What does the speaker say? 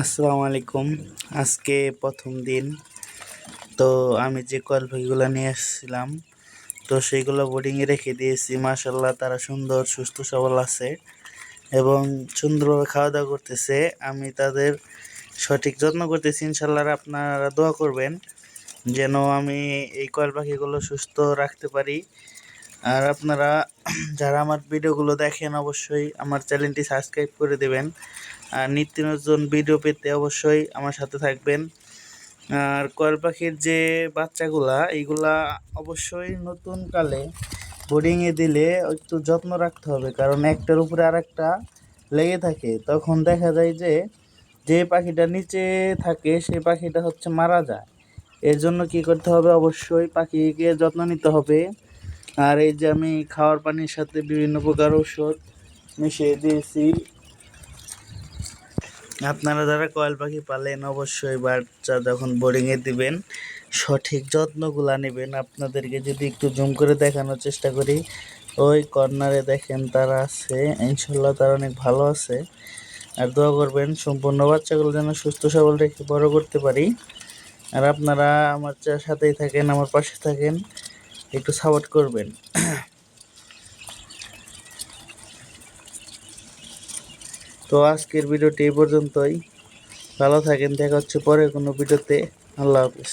আসসালামু আলাইকুম আজকে প্রথম দিন। তো আমি যে কয়েল পাখিগুলো নিয়ে এসেছিলাম তো সেইগুলো বোর্ডিংয়ে রেখে দিয়েছি। মাসাল্লাহ তারা সুন্দর, সুস্থ, সবল আছে এবং সুন্দরভাবে খাওয়া দাওয়া করতেছে। আমি তাদের সঠিক যত্ন করতেছি। ইনশাল্লাহ আপনারা দোয়া করবেন যেন আমি এই কয়েল পাখিগুলো সুস্থ রাখতে পারি। আর আপনারা যারা আমার ভিডিওগুলো দেখেন, অবশ্যই আমার চ্যানেলটি সাবস্ক্রাইব করে দেবেন। আর নিত্য নতুন ভিডিও পেতে অবশ্যই আমার সাথে থাকবেন। আর কয়েল পাখির যে বাচ্চাগুলা, এইগুলা অবশ্যই নতুন কালে বোর্ডিংয়ে দিলে একটু যত্ন রাখতে হবে। কারণ একটার উপরে আর একটা লেগে থাকে। তখন দেখা যায় যে যে পাখিটা নিচে থাকে, সেই পাখিটা হচ্ছে মারা যায়। এর জন্য কি করতে হবে? অবশ্যই পাখিকে যত্ন নিতে হবে। আর এই যে আমি খাওয়ার পানির সাথে বিভিন্ন প্রকার ঔষধ মিশিয়ে দিয়েছি। আপনারা যারা কয়েল পাখি পালেন, অবশ্যই বাচ্চা যখন বোর্ডিংয়ে দিবেন, সঠিক যত্নগুলা নেবেন। আপনাদেরকে যদি একটু জুম করে দেখানোর চেষ্টা করি, ওই কর্নারে দেখেন তারা আছে। ইনশাল্লাহ তারা অনেক ভালো আছে। আর দোয়া করবেন সম্পূর্ণ বাচ্চাগুলো যেন সুস্থ সবল রেখে বড় করতে পারি। আর আপনারা আমার সাথেই থাকেন, আমার পাশে থাকেন। একটু সাপোর্ট করবেন। তো আজকের ভিডিওটি এই পর্যন্তই। ভালো থাকেন, দেখা হচ্ছে পরে কোনো ভিডিওতে। আল্লাহ হাফিজ।